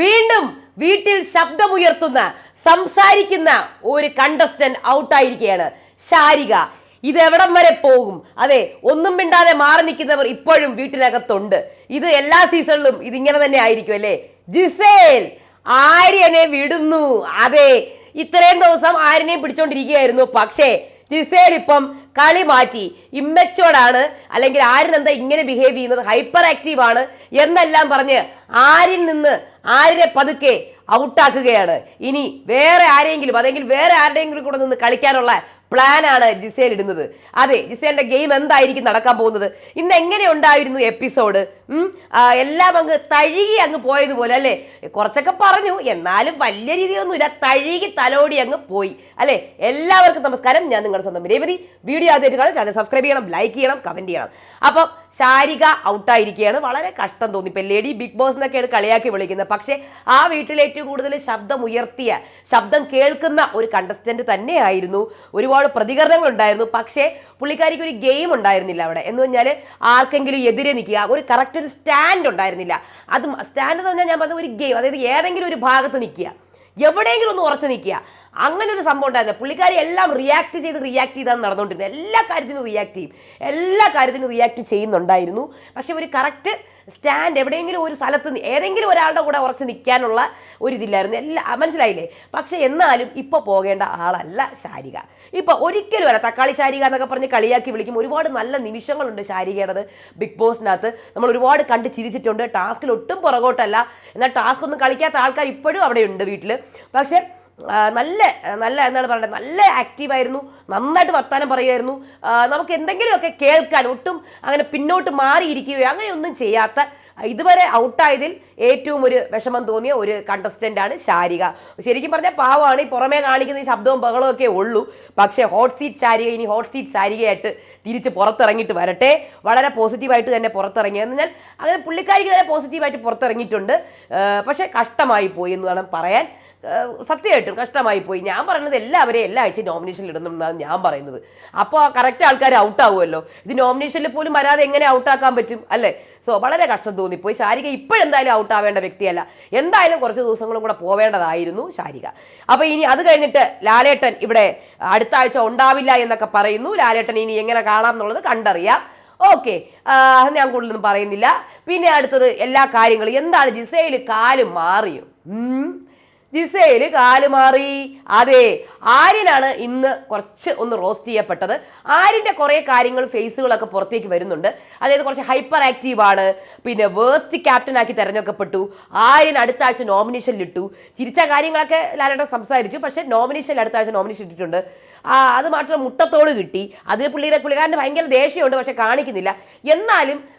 വീണ്ടും വീട്ടിൽ ശബ്ദമുയർത്തുന്ന സംസാരിക്കുന്ന ഒരു കണ്ടസ്റ്റന്റ് ഔട്ടായിരിക്കുകയാണ് ശാരിക. ഇത് എവിടം വരെ പോകും? അതെ ഒന്നും മിണ്ടാതെ മാറി നിൽക്കുന്നവർ ഇപ്പോഴും വീട്ടിനകത്തുണ്ട്. ഇത് എല്ലാ സീസണിലും ഇതിങ്ങനെ തന്നെ ആയിരിക്കും അല്ലേ? ജിസേൽ ആര്യനെ വിടുന്നു. അതെ ഇത്രയും ദിവസം ആര്യനെയും പിടിച്ചോണ്ടിരിക്കുകയായിരുന്നു. പക്ഷേ ജിസേൽ ഇപ്പം കളി മാറ്റി. ഇമ്മച്ചോടാണ് അല്ലെങ്കിൽ ആരിൻ എന്താ ഇങ്ങനെ ബിഹേവ് ചെയ്യുന്നത്? ഹൈപ്പർ ആക്റ്റീവ് ആണ്. എന്നെല്ലാം പറഞ്ഞ് ആരിൽ നിന്ന് ആരിനെ പതുക്കെ ഔട്ടാക്കുകയാണ് ഇനി വേറെ ആരെങ്കിലും അതെങ്കിൽ വേറെ ആരുടെയെങ്കിലും കൂടെ നിന്ന് കളിക്കാനുള്ള പ്ലാനാണ് ജിസേൽ ഇടുന്നത്. അതെ ജിസേലിന്റെ ഗെയിം എന്തായിരിക്കും നടക്കാൻ പോകുന്നത്? ഇന്ന് എങ്ങനെ ഉണ്ടായിരുന്നു എപ്പിസോഡ് എല്ലാം അങ്ങ് തഴുകി അങ്ങ് പോയതുപോലെ അല്ലേ? കുറച്ചൊക്കെ പറഞ്ഞു. എന്നാലും വലിയ രീതിയിലൊന്നുമില്ല. തഴുകി തലോടി അങ്ങ് പോയി. അല്ലേ? എല്ലാവർക്കും നമസ്കാരം. ഞാൻ നിങ്ങളുടെ സ്വന്തം രേവതി. വീഡിയോ ആദ്യമായിട്ട് കാണാൻ ചാനൽ സബ്സ്ക്രൈബ് ചെയ്യണം ലൈക്ക് ചെയ്യണം കമന്റ് ചെയ്യണം. അപ്പം ശാരിക ഔട്ടായിരിക്കുകയാണ് വളരെ കഷ്ടം തോന്നി. ഇപ്പം ലേഡി ബിഗ് ബോസ് എന്നൊക്കെയാണ് കളിയാക്കി വിളിക്കുന്നത്. പക്ഷേ ആ വീട്ടിൽ ഏറ്റവും കൂടുതൽ ശബ്ദം ഉയർത്തിയ ശബ്ദം കേൾക്കുന്ന ഒരു കണ്ടസ്റ്റന്റ് തന്നെയായിരുന്നു. ഒരുപാട് പ്രതികരണങ്ങൾ ഉണ്ടായിരുന്നു. പക്ഷേ പുള്ളിക്കാരിക്ക് ഒരു ഗെയിം ഉണ്ടായിരുന്നില്ല അവിടെ. എന്ന് പറഞ്ഞാൽ ആർക്കെങ്കിലും എതിരെ നിൽക്കുക ഒരു കറക്റ്റ് ഒരു സ്റ്റാൻഡ് ഉണ്ടായിരുന്നില്ല. അത് സ്റ്റാൻഡ് എന്ന് പറഞ്ഞാൽ ഞാൻ പറഞ്ഞ ഒരു ഗെയിം അതായത് ഏതെങ്കിലും ഒരു ഭാഗത്ത് നിൽക്കുക. എവിടെയെങ്കിലും ഒന്ന് ഉറച്ച് നിൽക്കുക. അങ്ങനെ ഒരു സംഭവം ഉണ്ടായിരുന്നു. പുള്ളിക്കാരി എല്ലാം റിയാക്ട് ചെയ്ത് റിയാക്ട് ചെയ്താണ് നടന്നുകൊണ്ടിരുന്നത്. എല്ലാ കാര്യത്തിനും റിയാക്ട് ചെയ്യും. എല്ലാ കാര്യത്തിനും റിയാക്ട് ചെയ്യുന്നുണ്ടായിരുന്നു. പക്ഷെ ഒരു കറക്റ്റ് സ്റ്റാൻഡ് എവിടെയെങ്കിലും ഒരു സ്ഥലത്ത് ഏതെങ്കിലും ഒരാളുടെ കൂടെ ഉറച്ച് നിൽക്കാനുള്ള ഒരു ഇതില്ലായിരുന്നു. എല്ലാ മനസ്സിലായില്ലേ? പക്ഷെ എന്നാലും ഇപ്പോൾ പോകേണ്ട ആളല്ല ശാരിക. ഇപ്പോൾ ഒരിക്കലും അല്ല തക്കാളി ശാരിക എന്നൊക്കെ പറഞ്ഞ് കളിയാക്കി വിളിക്കും. ഒരുപാട് നല്ല നിമിഷങ്ങളുണ്ട് ശാരികയുടേത് ബിഗ് ബോസിനകത്ത്. നമ്മൾ ഒരുപാട് കണ്ട് ചിരിച്ചിട്ടുണ്ട്. ടാസ്കിൽ ഒട്ടും പുറകോട്ടല്ല. എന്നാൽ ടാസ്ക് ഒന്നും കളിക്കാത്ത ആൾക്കാർ ഇപ്പോഴും അവിടെയുണ്ട് വീട്ടിൽ പക്ഷേ നല്ല നല്ല എന്താണ് പറയേണ്ടത് നല്ല ആക്റ്റീവായിരുന്നു നന്നായിട്ട് വർത്താനം പറയുമായിരുന്നു നമുക്ക് എന്തെങ്കിലുമൊക്കെ കേൾക്കാൻ ഒട്ടും അങ്ങനെ പിന്നോട്ട് മാറിയിരിക്കുകയോ അങ്ങനെയൊന്നും ചെയ്യാത്ത ഇതുവരെ ഔട്ടായതിൽ ഏറ്റവും ഒരു വിഷമം തോന്നിയ ഒരു കണ്ടസ്റ്റന്റാണ് ശാരിക. ശരിക്കും പറഞ്ഞാൽ പാവമാണ്. ഈ പുറമേ കാണിക്കുന്ന ഈ ശബ്ദവും ബഹളവും ഒക്കെ ഉള്ളൂ. പക്ഷേ ഹോട്ട് സീറ്റ് ശാരിക ഇനി ഹോട്ട് സീറ്റ് ശാരികയായിട്ട് തിരിച്ച് പുറത്തിറങ്ങിയിട്ട് വരട്ടെ. വളരെ പോസിറ്റീവായിട്ട് തന്നെ പുറത്തിറങ്ങിയെന്ന് ഞാൻ അങ്ങനെ പുള്ളിക്കാരിക്ക് തന്നെ പോസിറ്റീവായിട്ട് പുറത്തിറങ്ങിയിട്ടുണ്ട്. പക്ഷേ കഷ്ടമായി പോയി എന്ന് വേണം പറയാൻ. സത്യമായിട്ടും കഷ്ടമായി പോയി. ഞാൻ പറയുന്നത് എല്ലാവരെയും എല്ലാ ആഴ്ചയും നോമിനേഷനിൽ ഇടുന്നുണ്ടെന്നാണ് ഞാൻ പറയുന്നത്. അപ്പോൾ കറക്റ്റ് ആൾക്കാർ ഔട്ടാവുമല്ലോ ഇത് നോമിനേഷനിൽ പോലും വരാതെ എങ്ങനെ ഔട്ടാക്കാൻ പറ്റും? അല്ലേ? സോ വളരെ കഷ്ടം തോന്നിപ്പോയി. ശാരിക ഇപ്പോഴെന്തായാലും ഔട്ടാവേണ്ട വ്യക്തിയല്ല. എന്തായാലും കുറച്ച് ദിവസങ്ങളും കൂടെ പോവേണ്ടതായിരുന്നു ശാരിക. അപ്പോൾ ഇനി അത് കഴിഞ്ഞിട്ട് ലാലേട്ടൻ ഇവിടെ അടുത്ത ആഴ്ച ഉണ്ടാവില്ല എന്നൊക്കെ പറയുന്നു. ലാലേട്ടൻ ഇനി എങ്ങനെ കാണാം എന്നുള്ളത് കണ്ടറിയാം. ഓക്കെ ഞാൻ കൂടുതലൊന്നും പറയുന്നില്ല. പിന്നെ അടുത്തത് എല്ലാ കാര്യങ്ങളും. എന്താണ് ജിസയിൽ കാൽ മാറിയോ. ജിസയിൽ കാൽ മാറി. അതെ ആര്യനാണ് ഇന്ന് കുറച്ച് ഒന്ന് റോസ്റ്റ് ചെയ്യപ്പെട്ടത്. ആര്യന്റെ കുറേ കാര്യങ്ങൾ ഫേസുകളൊക്കെ പുറത്തേക്ക് വരുന്നുണ്ട്. അതായത് കുറച്ച് ഹൈപ്പർ ആക്റ്റീവ് ആണ്. പിന്നെ വേസ്റ്റ് ക്യാപ്റ്റനാക്കി തിരഞ്ഞെടുക്കപ്പെട്ടു. ആര്യൻ അടുത്ത ആഴ്ച നോമിനേഷനിലിട്ടു. ചിരിച്ച കാര്യങ്ങളൊക്കെ ലാലേട്ടൻ സംസാരിച്ചു. പക്ഷേ നോമിനേഷനിൽ അടുത്ത ആഴ്ച നോമിനേഷൻ ഇട്ടിട്ടുണ്ട്. അത് മാത്രം മുട്ടത്തോട് കിട്ടി. അതിൽ പുള്ളിയുടെ പുള്ളിക്കാരന്റെ ഭയങ്കര ദേഷ്യമുണ്ട് പക്ഷെ കാണിക്കുന്നില്ല. എന്നാലും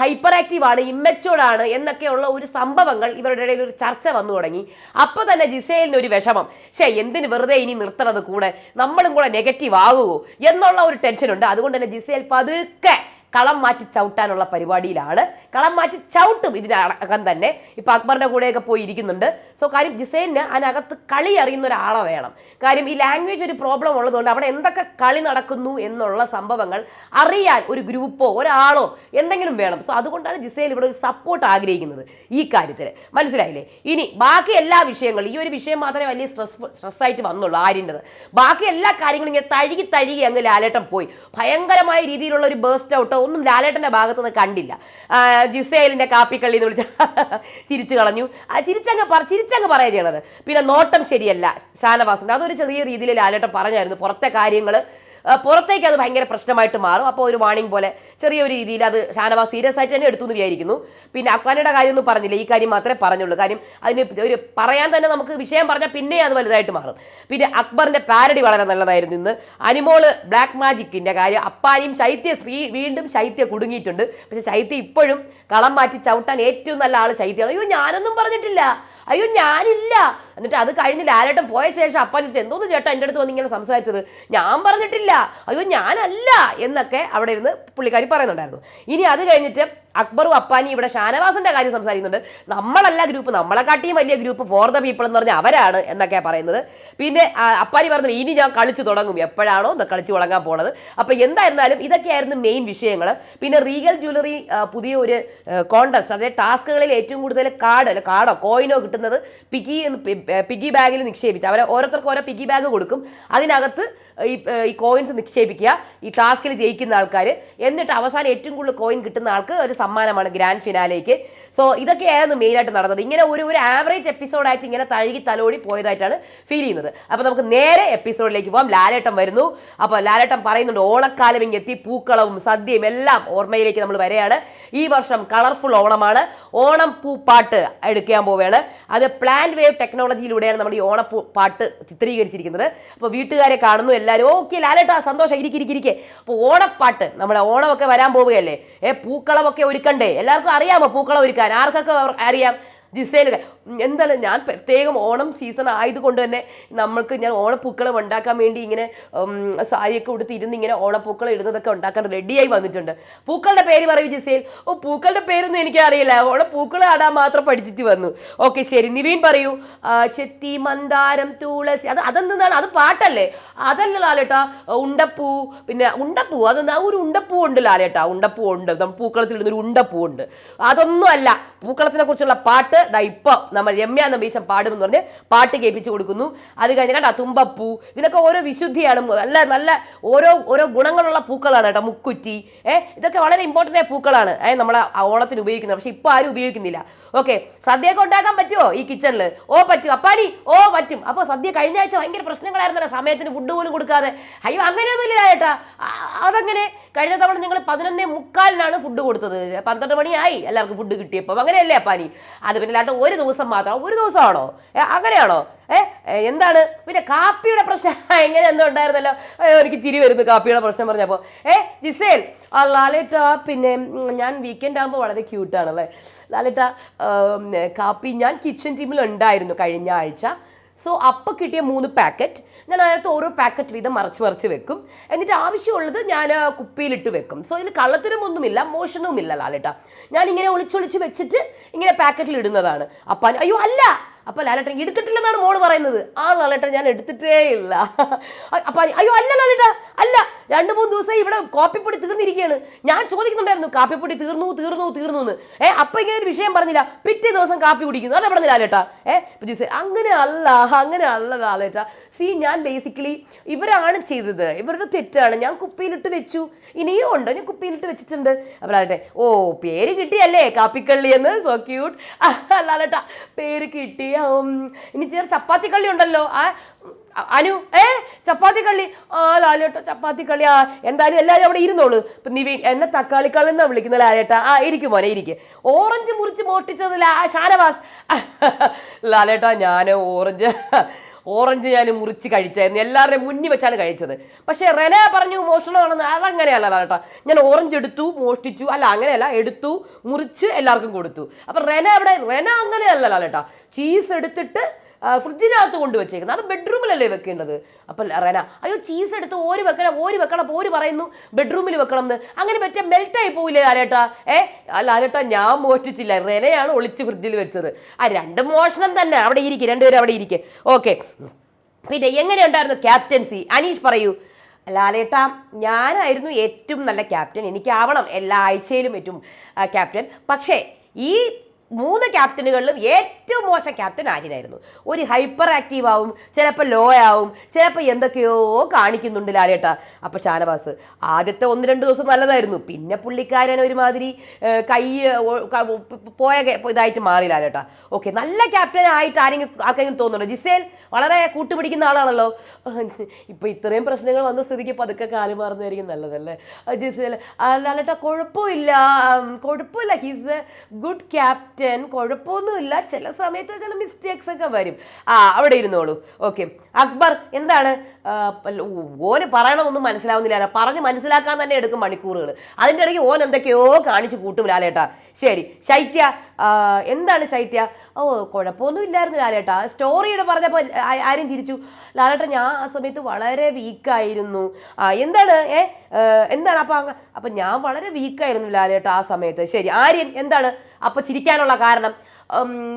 ഹൈപ്പർ ആക്റ്റീവ് ആണ് ഇമ്മച്ചോർഡ് ആണ് എന്നൊക്കെയുള്ള ഒരു സംഭവങ്ങൾ ഇവരുടെ ഇടയിൽ ഒരു ചർച്ച വന്നു തുടങ്ങി. അപ്പോൾ തന്നെ ജിസേലിന് ഒരു വിഷമം. ശേ എന്തിന് വെറുതെ ഇനി നിർത്തണത് കൂടെ? നമ്മളും കൂടെ നെഗറ്റീവ് ആകുമോ എന്നുള്ള ഒരു ടെൻഷനുണ്ട് അതുകൊണ്ട് തന്നെ ജിസേൽ പതുക്കെ കളം മാറ്റി ചവിട്ടാനുള്ള പരിപാടിയിലാണ്. കളം മാറ്റി ചവിട്ടും ഇതിനകം തന്നെ. ഇപ്പൊ അക്ബറിന്റെ കൂടെയൊക്കെ പോയി ഇരിക്കുന്നുണ്ട് സോ കാര്യം ജിസൈലിന് അതിനകത്ത് കളി അറിയുന്ന ഒരാളെ വേണം. കാര്യം ഈ ലാംഗ്വേജ് ഒരു പ്രോബ്ലം ഉള്ളതുകൊണ്ട് അവിടെ എന്തൊക്കെ കളി നടക്കുന്നു എന്നുള്ള സംഭവങ്ങൾ അറിയാൻ ഒരു ഗ്രൂപ്പോ ഒരാളോ എന്തെങ്കിലും വേണം. സോ അതുകൊണ്ടാണ് ജിസൈൽ ഇവിടെ ഒരു സപ്പോർട്ട് ആഗ്രഹിക്കുന്നത് ഈ കാര്യത്തിൽ മനസ്സിലായില്ലേ? ഇനി ബാക്കി എല്ലാ വിഷയങ്ങളും ഈ ഒരു വിഷയം മാത്രമേ വലിയ സ്ട്രെസ് സ്ട്രെസ്സായിട്ട് വന്നുള്ളൂ ആര്യന്റെത് ബാക്കി എല്ലാ കാര്യങ്ങളും ഇങ്ങനെ തഴുകി തഴുകി അങ്ങ് ലാലേട്ടം പോയി. ഭയങ്കരമായ രീതിയിലുള്ള ഒരു ബേസ്റ്റ് ഔട്ടോ ഒന്നും ലാലേട്ടന്റെ ഭാഗത്തുനിന്ന് കണ്ടില്ല. ജിസേലിന്റെ കാപ്പിക്കള്ളി എന്ന് വിളിച്ച ചിരിച്ചു കളഞ്ഞു. ആ ചിരിച്ചങ്ങ് പറ ചിരിച്ചങ്ങ് പറയുക ചെയ്യണത് പിന്നെ നോട്ടം ശരിയല്ല ഷാനവാസിന്റെ. അതൊരു ചെറിയ രീതിയിൽ ലാലേട്ടൻ പറഞ്ഞായിരുന്നു. പുറത്തെ കാര്യങ്ങൾ പുറത്തേക്ക് അത് ഭയങ്കര പ്രശ്നമായിട്ട് മാറും. അപ്പോൾ ഒരു വാണിംഗ് പോലെ ചെറിയ ഒരു രീതിയിൽ അത് ഷാനവാസ് സീരിയസ് ആയിട്ട് തന്നെ എടുത്തു എന്ന് വിചാരിക്കുന്നു. പിന്നെ അഫ്ഗാനിയുടെ കാര്യമൊന്നും പറഞ്ഞില്ല. ഈ കാര്യം മാത്രമേ പറഞ്ഞുള്ളൂ. കാര്യം അതിന് ഒരു പറയാൻ തന്നെ നമുക്ക് വിഷയം പറഞ്ഞാൽ പിന്നെ അത് വലുതായിട്ട് മാറും. പിന്നെ അക്ബറിന്റെ പാരഡി വളരെ നല്ലതായിരുന്നു ഇന്ന്. അനിമോൾ ബ്ലാക്ക് മാജിക്കിന്റെ കാര്യം അപ്പാനിയും ശൈത്യ സ്ത്രീ വീണ്ടും ശൈത്യ കുടുങ്ങിയിട്ടുണ്ട്. പക്ഷേ ശൈത്യ ഇപ്പോഴും കളം മാറ്റി ചവിട്ടാൻ ഏറ്റവും നല്ല ആൾ ശൈത്യമാണ് അയ്യോ ഞാനൊന്നും പറഞ്ഞിട്ടില്ല. അയ്യോ ഞാനില്ല. എന്നിട്ട് അത് കഴിഞ്ഞ് ലാലേട്ടൻ പോയ ശേഷം അപ്പൻ അടുത്ത് എന്തോന്ന് ചേട്ടാ എന്റെ അടുത്ത് വന്ന് ഇങ്ങനെ സംസാരിച്ചത്? ഞാൻ പറഞ്ഞിട്ടില്ല. അയ്യോ ഞാനല്ല. എന്നൊക്കെ അവിടെ ഇരുന്ന് പുള്ളിക്കാരി പറയുന്നുണ്ടായിരുന്നു. ഇനി അത് കഴിഞ്ഞിട്ട് അക്ബറും അപ്പാനി ഇവിടെ ഷാനവാസിന്റെ കാര്യം സംസാരിക്കുന്നുണ്ട്. നമ്മളല്ല ഗ്രൂപ്പ് നമ്മളെ കാട്ടിയും വലിയ ഗ്രൂപ്പ് ഫോർ ദ പീപ്പിൾ എന്ന് പറഞ്ഞാൽ അവരാണ് എന്നൊക്കെയാണ് പറയുന്നത്. പിന്നെ അപ്പാനി പറഞ്ഞു ഇനി ഞാൻ കളിച്ചു തുടങ്ങും. എപ്പോഴാണോ ഒന്ന് കളിച്ചു തുടങ്ങാൻ പോണത്. അപ്പോൾ എന്തായിരുന്നാലും ഇതൊക്കെയായിരുന്നു മെയിൻ വിഷയങ്ങൾ പിന്നെ റീഗൽ ജ്വല്ലറി പുതിയ ഒരു കോണ്ടസ്റ്റ് അതായത് ടാസ്കുകളിൽ ഏറ്റവും കൂടുതൽ കാർഡ് അല്ല കാർഡോ കോയിനോ കിട്ടുന്നത് പിഗി പിഗി ബാഗിൽ നിക്ഷേപിച്ച് അവരെ ഓരോരുത്തർക്ക് ഓരോ പിഗി ബാഗ് കൊടുക്കും. അതിനകത്ത് ഈ ഈ കോയിൻസ് നിക്ഷേപിക്കുക ഈ ടാസ്കിൽ ജയിക്കുന്ന ആൾക്കാർ എന്നിട്ട് അവസാനം ഏറ്റവും കൂടുതൽ കോയിൻ കിട്ടുന്ന ആൾക്ക് ഒരു സമ്മാനമാണ് ഗ്രാൻഡ് ഫിനാലേക്ക് സോ ഇതൊക്കെയായിരുന്നു മെയിനായിട്ട് നടന്നത്. ഇങ്ങനെ ഒരു ഒരു ആവറേജ് എപ്പിസോഡായിട്ട് ഇങ്ങനെ തഴുകി തലോടി പോയതായിട്ടാണ് ഫീൽ ചെയ്യുന്നത്. അപ്പോൾ നമുക്ക് നേരെ എപ്പിസോഡിലേക്ക് പോകാം ലാലേട്ടം വരുന്നു. അപ്പോൾ ലാലേട്ടം പറയുന്നുണ്ട് ഓണക്കാലം ഇങ്ങെത്തി പൂക്കളവും സദ്യയും എല്ലാം ഓർമ്മയിലേക്ക് നമ്മൾ വരെയാണ് ഈ വർഷം കളർഫുൾ ഓണമാണ്. ഓണം പൂപ്പാട്ട് എടുക്കാൻ പോവുകയാണ്. അത് പ്ലാന്റ് വേവ് ടെക്നോളജിയിലൂടെയാണ് നമ്മൾ ഈ ഓണപ്പൂ പാട്ട് ചിത്രീകരിച്ചിരിക്കുന്നത്. അപ്പോൾ വീട്ടുകാരെ കാണുന്നു എല്ലാവരും. ഓക്കെ ലാലേട്ടാ സന്തോഷം. ഇരിക്കിരിക്കിരിക്കേ അപ്പോൾ ഓണപ്പാട്ട് നമ്മുടെ ഓണമൊക്കെ വരാൻ പോവുകയല്ലേ? ഏ പൂക്കളമൊക്കെ ഒരുക്കണ്ടേ? എല്ലാവർക്കും അറിയാമോ പൂക്കളം ഒരുക്കാൻ ആർക്കൊക്കെ അറിയാം? ജിസേൽ എന്താണ് ഞാൻ പ്രത്യേകം ഓണം സീസൺ ആയതുകൊണ്ട് തന്നെ നമ്മൾക്ക് ഞാൻ ഓണപ്പൂക്കളം ഉണ്ടാക്കാൻ വേണ്ടി ഇങ്ങനെ സായിയൊക്കെ ഉടുത്ത് ഇരുന്ന് ഇങ്ങനെ ഓണപ്പൂക്കളം ഇടുന്നതൊക്കെ ഉണ്ടാക്കാൻ റെഡിയായി വന്നിട്ടുണ്ട്. പൂക്കളുടെ പേര് പറയൂ ജിസേൽ. ഓ പൂക്കളുടെ പേരൊന്നും എനിക്കറിയില്ല. ഓണപ്പൂക്കളം ആടാൻ മാത്രം പഠിച്ചിട്ട് വന്നു. ഓക്കെ ശരി. നിവീൻ പറയൂ. ചെത്തി മന്ദാരം തുളസി. അത് അതെന്താണ്? അത് പാട്ടല്ലേ? അതല്ല ലാലേട്ടാ ഉണ്ടപ്പൂ. പിന്നെ ഉണ്ടപ്പൂ അതെന്താ? ഒരു ഉണ്ടപ്പൂ ഉണ്ട് ലാലേട്ടാ. ഉണ്ടപ്പൂ ഉണ്ട്. നമ്മൾ പൂക്കളത്തിൽ ഇടുന്നൊരു ഉണ്ടപ്പൂ ഉണ്ട്. അതൊന്നും അല്ല. പൂക്കളത്തിനെ കുറിച്ചുള്ള പാട്ട് ദാ ഇപ്പൊ നമ്മൾ രമ്യ നമ്പീശം പാടുമെന്ന് പറഞ്ഞ് പാട്ട് കേൾപ്പിച്ചു കൊടുക്കുന്നു. അത് കഴിഞ്ഞ് കണ്ട തുമ്പപ്പൂ ഇതിനൊക്കെ ഓരോ വിശുദ്ധിയാണ്. നല്ല നല്ല ഓരോ ഓരോ ഗുണങ്ങളുള്ള പൂക്കളാണ് കേട്ടോ മുക്കുറ്റി. ഏഹ് ഇതൊക്കെ വളരെ ഇമ്പോർട്ടന്റ് ആയ പൂക്കളാണ്. ഏഹ് നമ്മൾ ഓണത്തിന് ഉപയോഗിക്കുന്നത്. പക്ഷെ ഇപ്പോൾ ആരും ഉപയോഗിക്കുന്നില്ല. ഓക്കെ സദ്യയൊക്കെ ഉണ്ടാക്കാൻ പറ്റുമോ ഈ കിച്ചണിൽ ഓ പറ്റും. അപ്പാടി ഓ പറ്റും. അപ്പോൾ സദ്യ കഴിഞ്ഞ ആഴ്ച ഭയങ്കര പ്രശ്നങ്ങളായിരുന്നല്ലോ. സമയത്തിന് ഫുഡ് പോലും കൊടുക്കാതെ. അയ്യോ അങ്ങനെയൊന്നുമില്ല ചേട്ടാ അതങ്ങനെ കഴിഞ്ഞ തവണ നിങ്ങൾ പതിനൊന്നേ മുക്കാലിനാണ് ഫുഡ് കൊടുത്തത്. പന്ത്രണ്ട് മണിയായി എല്ലാവർക്കും ഫുഡ് കിട്ടിയപ്പോൾ അങ്ങനെയല്ലേ അപ്പാനി അത് പിന്നെ ഒരു ദിവസം മാത്രം. ഒരു ദിവസമാണോ? അങ്ങനെയാണോ? എന്താണ്? പിന്നെ കാപ്പിയുടെ പ്രശ്നം എങ്ങനെ എന്തോ ഉണ്ടായിരുന്നല്ലോ? എനിക്ക് ചിരി വരുന്നു കാപ്പിയുടെ പ്രശ്നം പറഞ്ഞപ്പോൾ ഏ ജിസേൽ ആ ലാലേട്ട പിന്നെ ഞാൻ വീക്കെൻഡ് ആകുമ്പോൾ വളരെ ക്യൂട്ടാണല്ലേ ലാലേട്ട കാപ്പി ഞാൻ കിച്ചൺ ടീമിൽ ഉണ്ടായിരുന്നു കഴിഞ്ഞ ആഴ്ച. സോ അപ്പോൾ കിട്ടിയ മൂന്ന് പാക്കറ്റ് ഞാൻ അതിനകത്ത് ഓരോ പാക്കറ്റ് വീതം മറച്ച് മറച്ച് വെക്കും. എന്നിട്ട് ആവശ്യമുള്ളത് ഞാൻ കുപ്പിയിലിട്ട് വെക്കും. സോ ഇതിൽ കള്ളത്തരമൊന്നുമില്ല മോഷണവുമില്ല ലാലേട്ട. ഞാൻ ഇങ്ങനെ ഒളിച്ചൊളിച്ച് വെച്ചിട്ട് ഇങ്ങനെ പാക്കറ്റിൽ ഇടുന്നതാണ്. അപ്പം അയ്യോ അല്ല! അപ്പൊ ലാലേട്ടൻ എടുത്തിട്ടില്ലെന്നാണ് മോൾ പറയുന്നത്. ആ ലാലേട്ടൻ ഞാൻ എടുത്തിട്ടേ ഇല്ല. അപ്പൊ അയ്യോ അല്ല ലാലേട്ട അല്ല. രണ്ട് മൂന്ന് ദിവസം ഇവിടെ കാപ്പിപ്പൊടി തീർന്നിരിക്കുകയാണ്. ഞാൻ ചോദിക്കുന്നുണ്ടായിരുന്നു കാപ്പിപ്പൊടി തീർന്നു തീർന്നു തീർന്നു എന്ന്. ഏ അപ്പൊ ഇങ്ങനെ ഒരു വിഷയം പറഞ്ഞില്ല. പിറ്റേ ദിവസം കാപ്പി കുടിക്കുന്നു. അത് എവിടെ നിലാലേട്ടാ ഏ ഇപ്പൊ ജിസേ അങ്ങനെ അല്ല അങ്ങനെ അല്ല ലാലേട്ടാ. സി ഞാൻ ബേസിക്കലി ഇവരാണ് ചെയ്തത്. ഇവരുടെ തെറ്റാണ്. ഞാൻ കുപ്പിയിലിട്ട് വെച്ചു. ഇനിയും ഉണ്ട്. ഞാൻ കുപ്പിയിലിട്ട് വെച്ചിട്ടുണ്ട്. അപ്പോൾ ലാലേട്ടെ ഓ പേര് കിട്ടിയല്ലേ കാപ്പിക്കള്ളി എന്ന്. സോ ക്യൂട്ട് ലാലേട്ടാ പേര് കിട്ടിയ ഇനി ചെറിയ ചപ്പാത്തിക്കള്ളി ഉണ്ടല്ലോ. ആ അനു ഏ ചപ്പാത്തി കള്ളി. ആ ലാലേട്ട ചപ്പാത്തി കള്ളി. ആ എന്തായാലും എല്ലാവരും അവിടെ ഇരുന്നോളൂ. ഇപ്പം നിവി എന്നെ തക്കാളി കള്ളി എന്നാ വിളിക്കുന്ന ലാലേട്ട? ആ ഇരിക്കും മോനെ ഇരിക്കും. ഓറഞ്ച് മുറിച്ച് മോട്ടിച്ചത് ലാ ഷാനവാസ്. ലാലേട്ട ഞാൻ ഓറഞ്ച് ഓറഞ്ച് ഞാൻ മുറിച്ച് കഴിച്ചായിരുന്നു. എല്ലാവരുടെയും മുന്നിൽ വെച്ചാണ് കഴിച്ചത്. പക്ഷേ റെന പറഞ്ഞു മോഷണമാണെന്ന്. അതങ്ങനെയല്ല ലാലേട്ട. ഞാൻ ഓറഞ്ച് എടുത്തു മോഷ്ടിച്ചു. അല്ല അങ്ങനെയല്ല എടുത്തു മുറിച്ച് എല്ലാവർക്കും കൊടുത്തു. അപ്പം റെന അവിടെ റെന അങ്ങനെയല്ല ലാലേട്ട. ചീസ് എടുത്തിട്ട് ആ, ഫ്രിഡ്ജിനകത്ത് കൊണ്ട് വെച്ചേക്കുന്നത് അത് ബെഡ്റൂമിലല്ലേ വെക്കേണ്ടത്? അപ്പം റെന അയ്യോ ചീസ് എടുത്ത് ഓര് വെക്കണം ഓര് വെക്കണം അപ്പോൾ ഓര് പറയുന്നു ബെഡ്റൂമിൽ വെക്കണം എന്ന്. അങ്ങനെ പറ്റിയ മെൽറ്റായി പോയില്ലേ ലാലേട്ടാ? ഏ? ലാലേട്ടാ ഞാൻ മോഷ്ടിച്ചില്ല. റെനയാണ് ഒളിച്ച് ഫ്രിഡ്ജിൽ വെച്ചത്. ആ രണ്ട് മോഷണം തന്നെ. അവിടെ ഇരിക്കും രണ്ടുപേരും അവിടെ ഇരിക്കും. ഓക്കെ. പിന്നെ എങ്ങനെയുണ്ടായിരുന്നു ക്യാപ്റ്റൻസി? അനീഷ് പറയൂ. ലാലേട്ടാ ഞാനായിരുന്നു ഏറ്റവും നല്ല ക്യാപ്റ്റൻ. എനിക്കാവണം എല്ലാ ആഴ്ചയിലും ഏറ്റവും ക്യാപ്റ്റൻ. പക്ഷേ ഈ മൂന്ന് ക്യാപ്റ്റനുകളിലും ഏറ്റവും മോശം ക്യാപ്റ്റൻ ആര്യനായിരുന്നു. ഒരു ഹൈപ്പർ ആക്റ്റീവ് ആവും ചിലപ്പോൾ ലോ ആവും ചിലപ്പോൾ എന്തൊക്കെയോ കാണിക്കുന്നുണ്ട് ലാലേട്ട. അപ്പോൾ ഷാനവാസ് ആദ്യത്തെ ഒന്ന് രണ്ട് ദിവസം നല്ലതായിരുന്നു. പിന്നെ പുള്ളിക്കാരൻ ഒരുമാതിരി കൈ പോയ ഇതായിട്ട് മാറി ലാലേട്ട. ഓക്കെ നല്ല ക്യാപ്റ്റൻ ആയിട്ട് ആരെങ്കിലും ആർക്കെങ്കിലും തോന്നുന്നുണ്ടോ? ജിസേൽ വളരെ കൂട്ടുപിടിക്കുന്ന ആളാണല്ലോ. ഇപ്പോൾ ഇത്രയും പ്രശ്നങ്ങൾ വന്ന സ്ഥിതിക്ക് പതുക്കെ കാൽ മാറുന്നതായിരിക്കും നല്ലതല്ലേ? ജിസേൽ ആ, ലാലേട്ടാ കുഴപ്പമില്ല. കുഴപ്പമില്ല. ഹീസ് എ ഗുഡ് ക്യാപ്റ്റൻ കുഴപ്പമൊന്നുമില്ല. ചില സമയത്ത് ചില മിസ്റ്റേക്സ് ഒക്കെ വരും. ആ അവിടെ ഇരുന്നോളൂ. ഓക്കെ അക്ബർ എന്താണ്? ഓന് പറയണമൊന്നും മനസ്സിലാവുന്നില്ല. പറഞ്ഞ് മനസ്സിലാക്കാൻ തന്നെ എടുക്കും മണിക്കൂറുകൾ അതിന്റെ ഇടയ്ക്ക് ഓൻ എന്തൊക്കെയോ കാണിച്ച് കൂട്ടും ലാലേട്ടാ. ശരി. ശൈത്യ എന്താണ് ശൈത്യ? ഓ കുഴപ്പമൊന്നും ഇല്ലായിരുന്നു ലാലേട്ടാ. സ്റ്റോറിയുടെ പറഞ്ഞപ്പോൾ ആരും ചിരിച്ചു. ലാലേട്ട ഞാൻ ആ സമയത്ത് വളരെ വീക്കായിരുന്നു എന്താണ്? ഏ എന്താണ്? അപ്പം അപ്പം ഞാൻ വളരെ വീക്കായിരുന്നു ലാലേട്ട ആ സമയത്ത്. ശരി ആര്യൻ എന്താണ്? അപ്പം ചിരിക്കാനുള്ള കാരണം?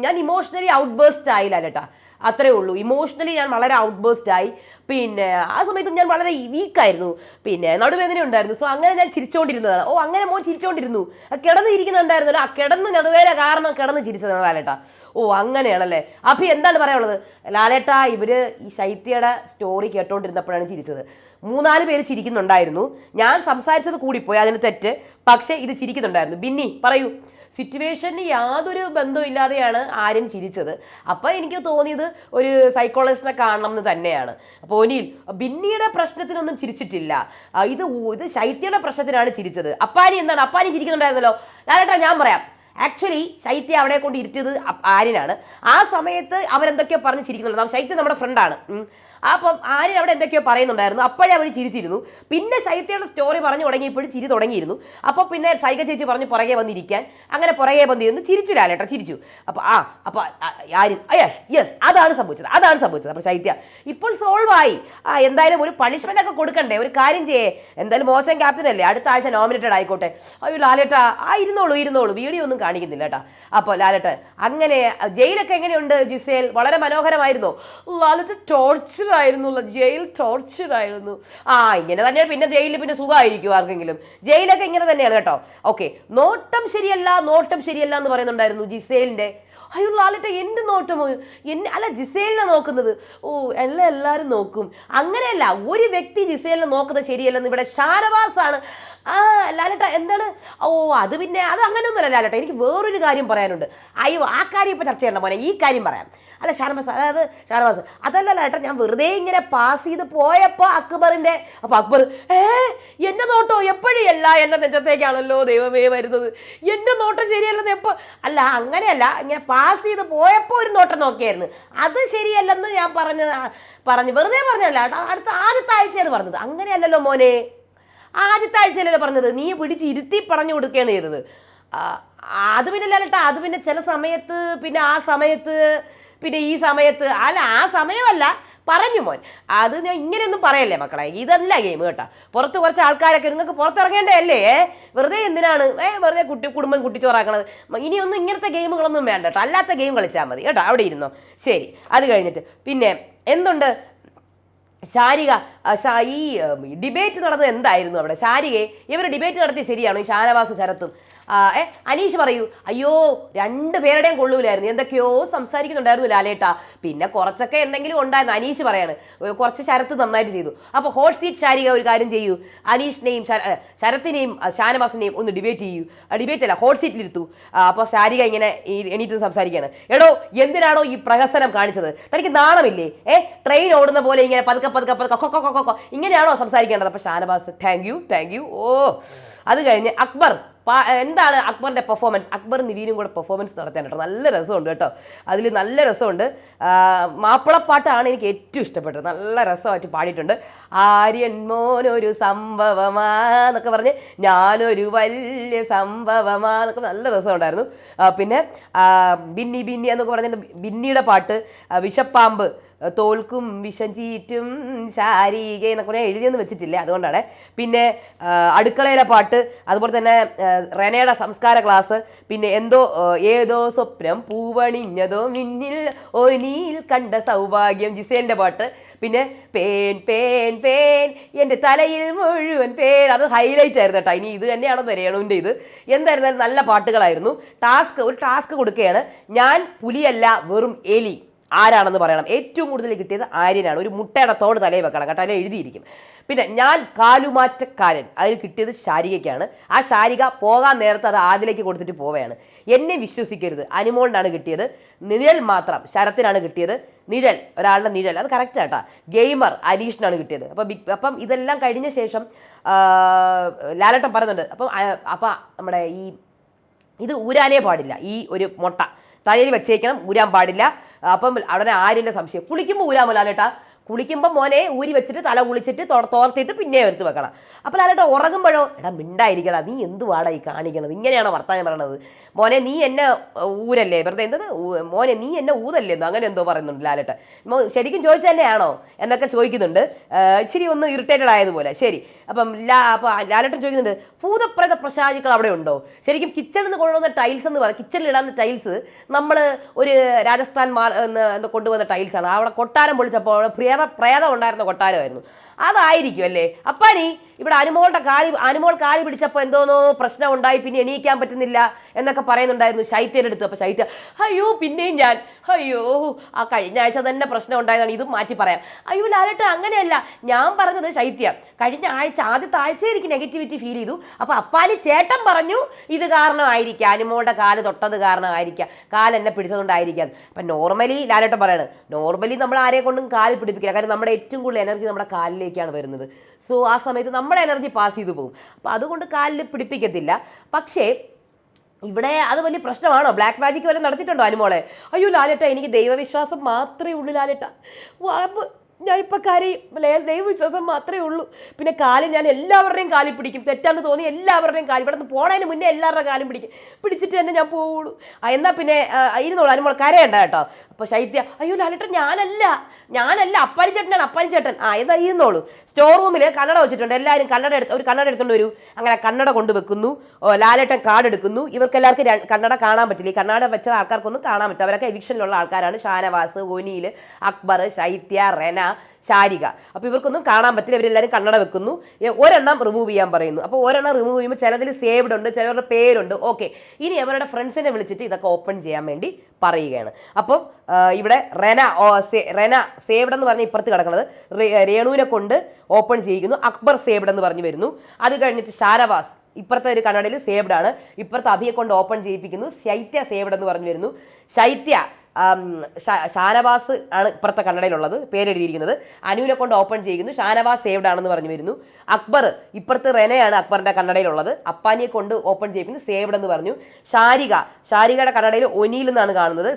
ഞാൻ ഇമോഷണലി ഔട്ട് ബേസ്റ്റ് ആയി ലാലേട്ടാ. അത്രേ ഉള്ളൂ. ഇമോഷണലി ഞാൻ വളരെ ഔട്ട് ബേസ്റ്റ് ആയി. പിന്നെ ആ സമയത്തും ഞാൻ വളരെ വീക്കായിരുന്നു പിന്നെ നടുവേദന ഉണ്ടായിരുന്നു. സോ അങ്ങനെ ഞാൻ ചിരിച്ചുകൊണ്ടിരുന്നതാണ് ഓ അങ്ങനെ മോൻ ചിരിച്ചുകൊണ്ടിരുന്നു കിടന്ന് ഇരിക്കുന്നുണ്ടായിരുന്നല്ലോ ആ കിടന്ന് നടുവേദന കാരണം കിടന്ന് ചിരിച്ചതാണ് ലാലേട്ട. ഓ അങ്ങനെയാണല്ലേ? അഭി എന്താണ് പറയാനുള്ളത്? ലാലേട്ട ഇവർ ഈ ശൈത്യയുടെ സ്റ്റോറി കേട്ടോണ്ടിരുന്നപ്പോഴാണ് ചിരിച്ചത്. മൂന്നാൽ പേര് ചിരിക്കുന്നുണ്ടായിരുന്നു. ഞാൻ സംസാരിച്ചത് കൂടിപ്പോയി അതിന് തെറ്റ്. പക്ഷേ ഇത് ചിരിക്കുന്നുണ്ടായിരുന്നു. ബിന്നി പറയൂ. സിറ്റുവേഷന് യാതൊരു ബന്ധമില്ലാതെയാണ് ആര്യൻ ചിരിച്ചത്. അപ്പോൾ എനിക്ക് തോന്നിയത് ഒരു സൈക്കോളജിസ്റ്റിനെ കാണണം എന്ന് തന്നെയാണ്. അപ്പോൾ ഒനിയിൽ ബിന്നിയുടെ പ്രശ്നത്തിനൊന്നും ചിരിച്ചിട്ടില്ല. ഇത് ഇത് ശൈത്യയുടെ പ്രശ്നത്തിനാണ് ചിരിച്ചത്. അപ്പാനി എന്താണ്? അപ്പാനി ചിരിക്കുന്നുണ്ടായിരുന്നല്ലോ. ഞാനേട്ടാ ഞാൻ പറയാം. ആക്ച്വലി ശൈത്യ അവിടെ കൊണ്ട് ഇരുത്തിയത് ആര്യനാണ്. ആ സമയത്ത് അവരെന്തൊക്കെയോ പറഞ്ഞ് ചിരിക്കുന്നുണ്ട്. ശൈത്യ നമ്മുടെ ഫ്രണ്ടാണ് അപ്പം ആര്യൻ അവിടെ എന്തൊക്കെയോ പറയുന്നുണ്ടായിരുന്നു. അപ്പോഴേ അവർ ചിരിച്ചിരുന്നു. പിന്നെ ശൈത്യയുടെ സ്റ്റോറി പറഞ്ഞു തുടങ്ങിയപ്പോഴും ചിരി തുടങ്ങിയിരുന്നു. അപ്പോൾ പിന്നെ സൈക ചേച്ചി പറഞ്ഞു പുറകെ വന്നിരിക്കാൻ. അങ്ങനെ പുറകെ വന്നിരുന്നു ചിരിച്ചു ലാലേട്ട ചിരിച്ചു. അപ്പോൾ ആ അപ്പോൾ ആര്യൻ യെസ് യെസ് അതാണ് സംഭവിച്ചത് അതാണ് സംഭവിച്ചത്. അപ്പോൾ ശൈത്യ ഇപ്പോൾ സോൾവ് ആയി. ആ എന്തായാലും ഒരു പണിഷ്മെന്റ് ഒക്കെ കൊടുക്കണ്ടേ? ഒരു കാര്യം ചെയ്യേ. എന്തായാലും മോശം ക്യാപ്റ്റൻ അല്ലേ? അടുത്ത ആഴ്ച നോമിനേറ്റഡ് ആയിക്കോട്ടെ. അയ്യോ ലാലേട്ട ആ ഇരുന്നോളൂ ഇരുന്നോളൂ. വീഡിയോ ഒന്നും കാണിക്കുന്നില്ല കേട്ടാ. അപ്പോൾ ലാലേട്ടൻ അങ്ങനെ ജയിലൊക്കെ എങ്ങനെയുണ്ട് ജിസേൽ? വളരെ മനോഹരമായിരുന്നു. ലാലേട്ട ടോർച്ചർ ആയിരുന്നു ജയിൽ ടോർച്ചർ ആയിരുന്നു. ആ ഇങ്ങനെ തന്നെയാണ്. പിന്നെ ജയിലിൽ പിന്നെ സുഖമായിരിക്കും ആർക്കെങ്കിലും. ജയിലൊക്കെ ഇങ്ങനെ തന്നെയാണ് കേട്ടോ. ഓക്കെ നോട്ടം ശരിയല്ല നോട്ടം ശരിയല്ല എന്ന് പറയുന്നുണ്ടായിരുന്നു ജിസേലിന്റെ അയ്യോ ആളിട്ട് എന്റെ നോട്ടമോ എന്നെ അല്ല ജിസേലിനെ നോക്കുന്നത്. ഓ എല്ലാം എല്ലാവരും നോക്കും. അങ്ങനെയല്ല ഒരു വ്യക്തി ജിസേലിനെ നോക്കുന്നത് ശരിയല്ലെന്ന് ഇവിടെ ഷാനവാസാണ്. ആ ലാലേട്ട എന്താണ്? ഓ അത് പിന്നെ അത് അങ്ങനെയൊന്നുമല്ല ലാലേട്ട. എനിക്ക് വേറൊരു കാര്യം പറയാനുണ്ട്. അയ്യോ ആ കാര്യം ഇപ്പോൾ ചർച്ച ചെയ്യണ്ട പോലെ ഈ കാര്യം പറയാം. അല്ല ഷാനവാസ് അതായത് ഷാനവാസ്. അതല്ല ഏട്ടാ ഞാൻ വെറുതെ ഇങ്ങനെ പാസ് ചെയ്ത് പോയപ്പോൾ അക്ബറിന്റെ അപ്പോൾ അക്ബർ ഏ എന്റെ നോട്ടോ? എപ്പോഴും അല്ല എന്റെ നെഞ്ചത്തേക്കാണല്ലോ ദൈവമേ വരുന്നത്? എന്റെ നോട്ടം ശരിയല്ലെന്ന് എപ്പോൾ അല്ല അങ്ങനെയല്ല. ഇങ്ങനെ പാസ് ചെയ്ത് പോയപ്പോൾ ഒരു നോട്ടം നോക്കിയായിരുന്നു. അത് ശരിയല്ലെന്ന് ഞാൻ പറഞ്ഞ പറഞ്ഞു. വെറുതെ പറഞ്ഞല്ല അടുത്ത ആദ്യത്തെ ആഴ്ചയാണ് പറഞ്ഞത്. അങ്ങനെയല്ലല്ലോ മോനെ. ആദ്യത്തെ ആഴ്ചയിലല്ലേ പറഞ്ഞത്. നീ പിടിച്ച് ഇരുത്തി പറഞ്ഞു കൊടുക്കുകയാണ് ചെയ്തത്. അത് പിന്നെ ലാലേട്ടാ അത് പിന്നെ ചില സമയത്ത് പിന്നെ ആ സമയത്ത് പിന്നെ ഈ സമയത്ത് അല്ല ആ സമയമല്ല പറഞ്ഞു മോൻ അത് ഞാൻ ഇങ്ങനെയൊന്നും പറയല്ലേ മക്കളെ ഇതല്ല ഗെയിം കേട്ടോ പുറത്ത് കുറച്ച് ആൾക്കാരൊക്കെ നിങ്ങൾക്ക് പുറത്തിറങ്ങേണ്ടേ അല്ലേ വെറുതെ എന്തിനാണ് ഏ വെറുതെ കുട്ടി കുടുംബം കുട്ടിച്ചോറാക്കണത് ഇനിയൊന്നും ഇങ്ങനത്തെ ഗെയിമുകളൊന്നും വേണ്ട കേട്ടോ അല്ലാത്ത ഗെയിം കളിച്ചാൽ മതി കേട്ടോ അവിടെ ഇരുന്നോ ശരി അത് കഴിഞ്ഞിട്ട് പിന്നെ എന്തുണ്ട് ശാരിക ഈ ഡിബേറ്റ് നടന്നത് എന്തായിരുന്നു അവിടെ ശാരികയെ ഇവർ ഡിബേറ്റ് നടത്തി ശരിയാണോ ഈ ഷാനവാസും ശരത്തും അനീഷ് പറയൂ. അയ്യോ രണ്ടു പേരുടെയും കൊള്ളൂലായിരുന്നു. എന്തൊക്കെയോ സംസാരിക്കുന്നുണ്ടായിരുന്നു ലാലേട്ട. പിന്നെ കുറച്ചൊക്കെ എന്തെങ്കിലും ഉണ്ടായിരുന്നു അനീഷ് പറയാണ്. കുറച്ച് ശരത്ത് നന്നായിട്ട് ചെയ്തു. അപ്പോൾ ഹോട്ട് സീറ്റ് ശാരിക ഒരു കാര്യം ചെയ്യൂ. അനീഷിനെയും ശരത്തിനെയും ഷാനവാസിനെയും ഒന്ന് ഡിബേറ്റ് ചെയ്യൂ. ഡിബേറ്റ് അല്ല ഹോട്ട് സീറ്റിലിരുത്തു അപ്പോൾ ശാരിക ഇങ്ങനെ എണീറ്റ് സംസാരിക്കുകയാണ്. എടോ എന്തിനാണോ ഈ പ്രഹസനം കാണിച്ചത്? തനിക്ക് നാണമില്ലേ? ഏ ട്രെയിൻ ഓടുന്ന പോലെ ഇങ്ങനെ പതുക്കെ പതുക്കെ പതുക്കെ കൊക്കോ കൊക്കോ ഇങ്ങനെയാണോ സംസാരിക്കേണ്ടത്? അപ്പോൾ Shanavas thank you thank you ഓ അത് കഴിഞ്ഞ് അക്ബർ എന്താണ് അക്ബറിന്റെ പെർഫോമൻസ് അക്ബർ നിവീനും കൂടെ പെർഫോമൻസ് നടത്താൻ കേട്ടോ. നല്ല രസമുണ്ട് കേട്ടോ. അതിൽ നല്ല രസമുണ്ട്. മാപ്പിളപ്പാട്ടാണ് എനിക്ക് ഏറ്റവും ഇഷ്ടപ്പെട്ടത്. നല്ല രസമായിട്ട് പാടിയിട്ടുണ്ട്. ആര്യൻ മോനൊരു സംഭവമാന്നൊക്കെ പറഞ്ഞ് ഞാനൊരു വലിയ സംഭവമാന്നൊക്കെ നല്ല രസമുണ്ടായിരുന്നു. പിന്നെ ബിന്നി ബിന്നി എന്നൊക്കെ പറഞ്ഞിട്ട് ബിന്നിയുടെ പാട്ട് വിഷപ്പാമ്പ് തോൽക്കും വിഷം ചീറ്റും ശാരീക എന്നൊക്കെ പറഞ്ഞാൽ എഴുതിയൊന്നും വെച്ചിട്ടില്ല. അതുകൊണ്ടാണ്. പിന്നെ അടുക്കളയിലെ പാട്ട് അതുപോലെ തന്നെ റെനയുടെ സംസ്കാര ക്ലാസ് പിന്നെ എന്തോ ഏതോ സ്വപ്നം പൂവണിഞ്ഞതോ മിന്നിൽ ഒനിയിൽ കണ്ട സൗഭാഗ്യം ജിസേലിന്റെ പാട്ട്. പിന്നെ പേൻ പേൻ പേൻ എന്റെ തലയിൽ മുഴുവൻ പേൻ. അത് ഹൈലൈറ്റ് ആയിരുന്നു കേട്ടോ. ഇനി ഇത് തന്നെയാണോ രേണുവിന്റെ ഇത്? എന്തായിരുന്നാലും നല്ല പാട്ടുകളായിരുന്നു. ടാസ്ക് ഒരു ടാസ്ക് കൊടുക്കുകയാണ്. ഞാൻ പുലിയല്ല വെറും എലി. ആരാണെന്ന് പറയണം. ഏറ്റവും കൂടുതൽ കിട്ടിയത് ആര്യനാണ്. ഒരു മുട്ടയുടെ തോട് തലയിൽ വെക്കണം കേട്ടോ. അതിൽ എഴുതിയിരിക്കും. പിന്നെ ഞാൻ കാലുമാറ്റക്കാരൻ. അതിൽ കിട്ടിയത് ശാരികയ്ക്കാണ്. ആ ശാരിക പോകാൻ നേരത്തെ അത് ആദിലേക്ക് കൊടുത്തിട്ട് പോവുകയാണ്. എന്നെ വിശ്വസിക്കരുത്. അനുമോളിനാണ് കിട്ടിയത്. നിഴൽ മാത്രം ശരത്തിനാണ് കിട്ടിയത്. നിഴൽ ഒരാളുടെ നിഴൽ. അത് കറക്റ്റ് ആട്ടാ ഗെയിമർ അനീഷിനാണ് കിട്ടിയത്. അപ്പം ബിഗ് അപ്പം ഇതെല്ലാം കഴിഞ്ഞ ശേഷം ലാലട്ടം പറയുന്നുണ്ട്. അപ്പം അപ്പം നമ്മുടെ ഈ ഇത് ഊരാനേ പാടില്ല. ഈ ഒരു മുട്ട. തലയിൽ വെച്ചേക്കണം. ഊരാൻ പാടില്ല. അപ്പം അവിടെ ആര്യന്റെ സംശയം. കുളിക്കുമ്പോൾ ഊരാമോ ലാലേട്ടാ കുളിക്കുമ്പോൾ മോനെ ഊരി വെച്ചിട്ട് തല കുളിച്ചിട്ട് തോർത്തിട്ട് പിന്നെ എടുത്ത് വെക്കണം. അപ്പോൾ അല്ലാട്ട് ഉറങ്ങുമ്പോഴോ? എടാ മിണ്ടായിരിക്കടാ നീ എന്തുവാടാ ഈ കാണിക്കണത്? ഇങ്ങനെയാണ് വർത്താനം പറയണത്? മോനെ നീ എന്നെ ഊരല്ലേ? വെറുതെ എന്തത് മോനെ നീ എന്നെ ഊതല്ലേ എന്ന്? അങ്ങനെ എന്തോ പറയുന്നുണ്ട് ലാലട്ട് ശരിക്കും ചോദിച്ചു തന്നെയാണോ? എന്നൊക്കെ ചോദിക്കുന്നുണ്ട്. ഇച്ചിരി ഒന്ന് ഇറിറ്റേറ്റഡ് ആയതുപോലെ. ശരി. അപ്പം ലാ അപ്പോൾ ലാലട്ടൻ ചോദിക്കുന്നുണ്ട് ഭൂതപ്രേത പ്രശാചികൾ അവിടെ ഉണ്ടോ? ശരിക്കും കിച്ചണിൽ നിന്ന് കൊണ്ടുവന്ന ടൈൽസ് എന്ന് പറയാം കിച്ചണിൽ ഇടാവുന്ന ടൈൽസ് നമ്മൾ ഒരു രാജസ്ഥാൻ മാ കൊണ്ടുവന്ന ടൈൽസാണ് അവിടെ കൊട്ടാരം പൊളിച്ചപ്പോൾ അവിടെ പ്രേത പ്രേതം ഉണ്ടായിരുന്ന കൊട്ടാരമായിരുന്നു. അതായിരിക്കും അല്ലേ? അപ്പനി ഇവിടെ അനുമോളുടെ കാലി അനുമോൾ കാലി പിടിച്ചപ്പോൾ എന്തോന്നോ പ്രശ്നം ഉണ്ടായി പിന്നെ എണീക്കാൻ പറ്റുന്നില്ല എന്നൊക്കെ പറയുന്നുണ്ടായിരുന്നു ശൈത്യയുടെ അടുത്ത്. അപ്പോൾ ശൈത്യ അയ്യോ പിന്നെയും ഞാൻ. അയ്യോ ആ കഴിഞ്ഞ ആഴ്ച തന്നെ പ്രശ്നം ഉണ്ടായതാണ് ഇതും മാറ്റി പറയാം. അയ്യോ ലാലേട്ട അങ്ങനെയല്ല. ഞാൻ പറഞ്ഞത് ശൈത്യ കഴിഞ്ഞ ആഴ്ച ആദ്യത്തെ ആഴ്ച എനിക്ക് നെഗറ്റിവിറ്റി ഫീൽ ചെയ്തു. അപ്പോൾ അപ്പാലി ചേട്ടൻ പറഞ്ഞു ഇത് കാരണമായിരിക്കാം. അനുമോളുടെ കാൽ തൊട്ടത് കാരണമായിരിക്കാം. കാൽ പിടിച്ചതുകൊണ്ടായിരിക്കാം. അപ്പം നോർമലി ലാലട്ടൻ പറയാണ് നോർമലി നമ്മൾ ആരെ കൊണ്ടും കാൽ പിടിപ്പിക്കില്ല. കാരണം നമ്മുടെ ഏറ്റവും കൂടുതൽ എനർജി നമ്മുടെ കാലിലേക്കാണ് വരുന്നത്. സോ ആ സമയത്ത് നമ്മുടെ എനർജി പാസ് ചെയ്തു പോകും. അപ്പോൾ അതുകൊണ്ട് കാലിൽ പിടിപ്പിക്കത്തില്ല. പക്ഷേ ഇവിടെ അത് വലിയ പ്രശ്നമാണോ? ബ്ലാക്ക് മാജിക് വരെ നടത്തിയിട്ടുണ്ടോ അനുമോളെ? അയ്യോ ലാലേട്ട എനിക്ക് ദൈവവിശ്വാസം മാത്രമേ ഉള്ളൂ ലാലേട്ട. ഞാനിപ്പോൾ കാര്യം ദൈവവിശ്വാസം മാത്രമേ ഉള്ളൂ. പിന്നെ കാലിൽ ഞാൻ എല്ലാവരുടെയും കാലിൽ പിടിക്കും. തെറ്റാന്ന് തോന്നി എല്ലാവരുടെയും കാലിൽ. ഇവിടെ നിന്ന് പോണതിന് മുന്നേ എല്ലാവരുടെ കാലം പിടിക്കും. പിടിച്ചിട്ട് തന്നെ ഞാൻ പോവുള്ളൂ. എന്നാൽ പിന്നെ ഇരുന്നോളൂ. അനുമോൾ കരയണ്ട കേട്ടോ. അപ്പോൾ ശൈത്യ അയ്യോ ലാലേട്ട ഞാനല്ല. ഞാനല്ല. അപ്പാനി ചേട്ടനാണ്. അപ്പാനി ചേട്ടൻ. ആ എന്താ ഇരുന്നോളൂ. സ്റ്റോർ റൂമിൽ കണ്ണട വെച്ചിട്ടുണ്ട്. എല്ലാവരും കണ്ണട എടുത്ത് ഒരു കണ്ണട എടുത്തുകൊണ്ട് വരൂ. അങ്ങനെ കണ്ണട കൊണ്ടുവെക്കുന്നു ലാലേട്ടൻ കാർഡ് എടുക്കുന്നു. ഇവർക്ക് എല്ലാവർക്കും കണ്ണട കാണാൻ പറ്റില്ല. ഈ കണ്ണട വെച്ച ആൾക്കാർക്കൊന്നും കാണാൻ പറ്റില്ല. അവരൊക്കെ എവിക്ഷനിലുള്ള ആൾക്കാരാണ്. ഷാനവാസ് ഒനിയിൽ അക്ബർ ശൈത്യ റെന ശാരിക. അപ്പോൾ ഇവർക്കൊന്നും കാണാൻ പറ്റില്ല. ഇവരെല്ലാവരും കണ്ണട വെക്കുന്നു. ഒരെണ്ണം റിമൂവ് ചെയ്യാൻ പറയുന്നു. അപ്പോൾ ഒരെണ്ണം റിമൂവ് ചെയ്യുമ്പോൾ ചിലതിൽ സേവ്ഡ് ഉണ്ട് ചിലവരുടെ പേരുണ്ട്. ഓക്കെ ഇനി അവരുടെ ഫ്രണ്ട്സിനെ വിളിച്ചിട്ട് ഇതൊക്കെ ഓപ്പൺ ചെയ്യാൻ വേണ്ടി പറയുകയാണ്. അപ്പം ഇവിടെ റെന റെന സേവ്ഡ് എന്ന് പറഞ്ഞ് ഇപ്പുറത്ത് കിടക്കുന്നത് രേണുവിനെ കൊണ്ട് ഓപ്പൺ ചെയ്യിക്കുന്നു. അക്ബർ സേവ്ഡ് എന്ന് പറഞ്ഞു വരുന്നു. അത് കഴിഞ്ഞിട്ട് ഷാരവാസ് ഇപ്പുറത്തെ ഒരു കണ്ണടയിൽ സേവ്ഡ് ആണ്. ഇപ്പുറത്തെ അഭിയെ കൊണ്ട് ഓപ്പൺ ചെയ്യിപ്പിക്കുന്നു. ശൈത്യ സേവ്ഡ് എന്ന് പറഞ്ഞു വരുന്നു. ശൈത്യ ഷാനവാസ് ആണ് ഇപ്പുറത്തെ കണ്ണടയിലുള്ളത് പേരെഴുതിയിരിക്കുന്നത്. അനുവിനെ കൊണ്ട് ഓപ്പൺ ചെയ്യുന്നു. ഷാനവാസ് സേവ്ഡ് ആണെന്ന് പറഞ്ഞു വരുന്നു. അക്ബർ ഇപ്പുറത്ത് റെനയാണ് അക്ബറിന്റെ കണ്ണടയിലുള്ളത്. അപ്പാനിയെ കൊണ്ട് ഓപ്പൺ ചെയ്യിക്കുന്നു സേവ്ഡ് എന്ന് പറഞ്ഞു. ഷാരിക ഷാരികയുടെ കണ്ണടയിൽ ഒനിയിൽ നിന്നാണ് കാണുന്നത്.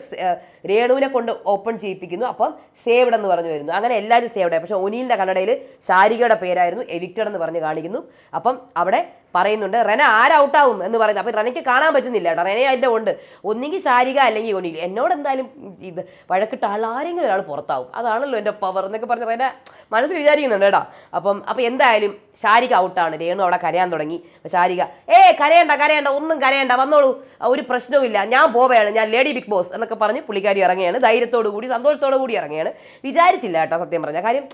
രേണുവിനെ കൊണ്ട് ഓപ്പൺ ചെയ്യിപ്പിക്കുന്നു. അപ്പം സേവ്ഡ് എന്ന് പറഞ്ഞു വരുന്നു. അങ്ങനെ എല്ലാവരും സേവ്ഡ് പക്ഷേ ഒനീലിന്റെ കണ്ണടയിൽ ശാരികയുടെ പേരായിരുന്നു. എവിക്റ്റഡ് എന്ന് പറഞ്ഞ് കാണിക്കുന്നു. അപ്പം അവിടെ പറയുന്നുണ്ട് റെന ആരൗട്ടാവും എന്ന് പറയുന്നത് അപ്പം റെനയ്ക്ക് കാണാൻ പറ്റുന്നില്ല കേട്ടോ. റെന അതിന്റെ ഉണ്ട്. ഒന്നുകിൽ ശാരിക അല്ലെങ്കിൽ ഒനിയിൽ. എന്നോട് എന്തായാലും ഇത് വഴക്കിട്ട ആൾ ആരെങ്കിലും ഒരാൾ പുറത്താവും. അതാണല്ലോ എന്റെ പവർ എന്നൊക്കെ പറഞ്ഞ് റെന മനസ്സിൽ വിചാരിക്കുന്നുണ്ട് കേട്ടോ. അപ്പം അപ്പം എന്തായാലും ശാരിക ഔട്ടാണ്. രേണു അവിടെ കരയാൻ തുടങ്ങി. ശാരിക ഏ കരയണ്ട കരയണ്ട ഒന്നും കരയണ്ട വന്നോളൂ. ഒരു പ്രശ്നവുമില്ല. ഞാൻ പോവുകയാണ്. ഞാൻ ലേഡി ബിഗ് ബോസ് എന്നൊക്കെ പറഞ്ഞ് പുള്ളിക്കാരി ഇറങ്ങുകയാണ്. ധൈര്യത്തോടു കൂടി സന്തോഷത്തോടു കൂടി ഇറങ്ങുകയാണ്. വിചാരിച്ചില്ല കേട്ടോ സത്യം പറഞ്ഞ. കാര്യം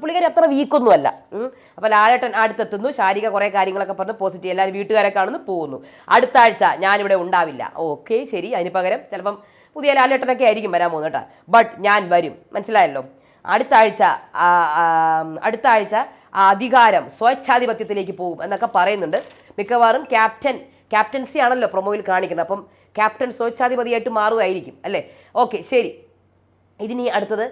പുള്ളിക്കാരി അത്ര വീക്കൊന്നുമല്ല. അപ്പോൾ ലാലേട്ടൻ അടുത്തെത്തുന്നു. ശാരിക കുറേ കാര്യങ്ങളൊക്കെ പറഞ്ഞ് പോസിറ്റീവ്. എല്ലാവരും വീട്ടുകാരെ കാണുന്നു പോകുന്നു. അടുത്ത ആഴ്ച ഞാനിവിടെ ഉണ്ടാവില്ല. ഓക്കെ ശരി. അതിന് പകരം ചിലപ്പം പുതിയ ലാലേട്ടനൊക്കെ ആയിരിക്കും വരാൻ പോകുന്നത് കേട്ടോ. ബട്ട് ഞാൻ വരും. മനസ്സിലായല്ലോ? അടുത്ത ആഴ്ച അടുത്ത ആഴ്ച അധികാരം സ്വേച്ഛാധിപത്യത്തിലേക്ക് പോകും എന്നൊക്കെ പറയുന്നുണ്ട്. മിക്കവാറും ക്യാപ്റ്റൻ ക്യാപ്റ്റൻസി ആണല്ലോ പ്രൊമോയിൽ കാണിക്കുന്നത്. അപ്പം ക്യാപ്റ്റൻ സ്വേച്ഛാധിപതിയായിട്ട് മാറുമായിരിക്കും അല്ലേ? ഓക്കെ ശരി. ഇതിനി അടുത്തത്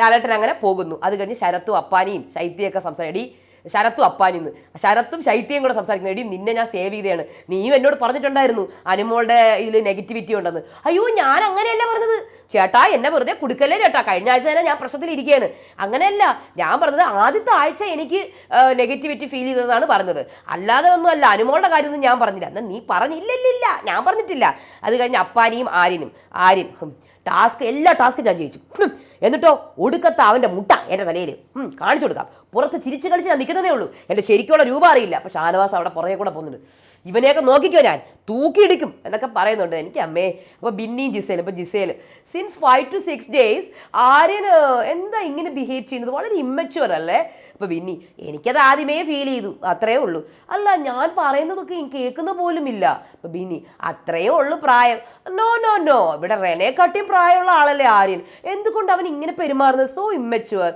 ലാലേട്ടൻ അങ്ങനെ പോകുന്നു. അത് കഴിഞ്ഞ് ശരത്തും അപ്പാനിയും ശൈത്യയൊക്കെ എടി ശരത്തും അപ്പാനിന്ന്. ശരത്തും ശൈത്യയും കൂടെ സംസാരിക്കുന്നു. എടി നിന്നെ ഞാൻ സേവ് ചെയ്തതാണ്. നീയും എന്നോട് പറഞ്ഞിട്ടുണ്ടായിരുന്നു അനുമോളുടെ ഇതിൽ നെഗറ്റിവിറ്റി ഉണ്ടെന്ന്. അയ്യോ ഞാൻ അങ്ങനെയല്ല പറഞ്ഞത്. ചേട്ടാ എന്നെ വെറുതെ കൊടുക്കല്ലേ ചേട്ടാ. കഴിഞ്ഞ ആഴ്ച തന്നെ ഞാൻ പ്രശ്നത്തിലിരിക്കുകയാണ് അങ്ങനെയല്ല ഞാൻ പറഞ്ഞത് ആദ്യത്തെ ആഴ്ച എനിക്ക് നെഗറ്റിവിറ്റി ഫീൽ ചെയ്തതാണ് പറഞ്ഞത്. അല്ലാതെ ഒന്നും അല്ല അനുമോളുടെ കാര്യമൊന്നും ഞാൻ പറഞ്ഞില്ല. എന്നാൽ നീ പറഞ്ഞില്ലല്ലില്ല. ഞാൻ പറഞ്ഞിട്ടില്ല. അത് കഴിഞ്ഞ് അപ്പാനിയും ആര്യനും ആര്യൻ ടാസ്ക് എല്ലാ ടാസ്കും ഞാൻ ജയിച്ചു. എന്നിട്ടോ ഒടുക്കത്ത അവന്റെ മുട്ട എന്റെ തലയിൽ കാണിച്ചു കൊടുക്കാം. പുറത്ത് ചിരിച്ച് കളിച്ച് ഞാൻ നിൽക്കുന്നതേ ഉള്ളൂ. എന്റെ ശരിക്കുള്ള രൂപ അറിയില്ല. അപ്പോൾ ഷാനവാസ് അവിടെ പുറകെ കൂടെ പോകുന്നുണ്ട്. ഇവനെയൊക്കെ നോക്കിക്കോ ഞാൻ. തൂക്കിയിടിക്കും എന്നൊക്കെ പറയുന്നുണ്ട്. എനിക്ക് അമ്മേ അപ്പോൾ ബിന്നിയും ജിസേലും ഇപ്പോൾ Gisele since five to six days ആര്യന് എന്താ ഇങ്ങനെ ബിഹേവ് ചെയ്യുന്നത്? വളരെ ഇമ്മച്വർ അല്ലേ? അപ്പോൾ ബിന്നി എനിക്കത് ആദ്യമേ ഫീൽ ചെയ്തു. അത്രയേ ഉള്ളൂ. അല്ല ഞാൻ പറയുന്നതൊക്കെ കേൾക്കുന്ന പോലും ഇല്ല. അപ്പോൾ ബിന്നി അത്രയേ ഉള്ളൂ പ്രായം. നോ നോ നോ ഇവിടെ റെനെക്കാട്ടിയും പ്രായമുള്ള ആളല്ലേ ആര്യൻ. എന്തുകൊണ്ട് അവൻ ഇങ്ങനെ പെരുമാറുന്നത്? സോ ഇമ്മച്വർ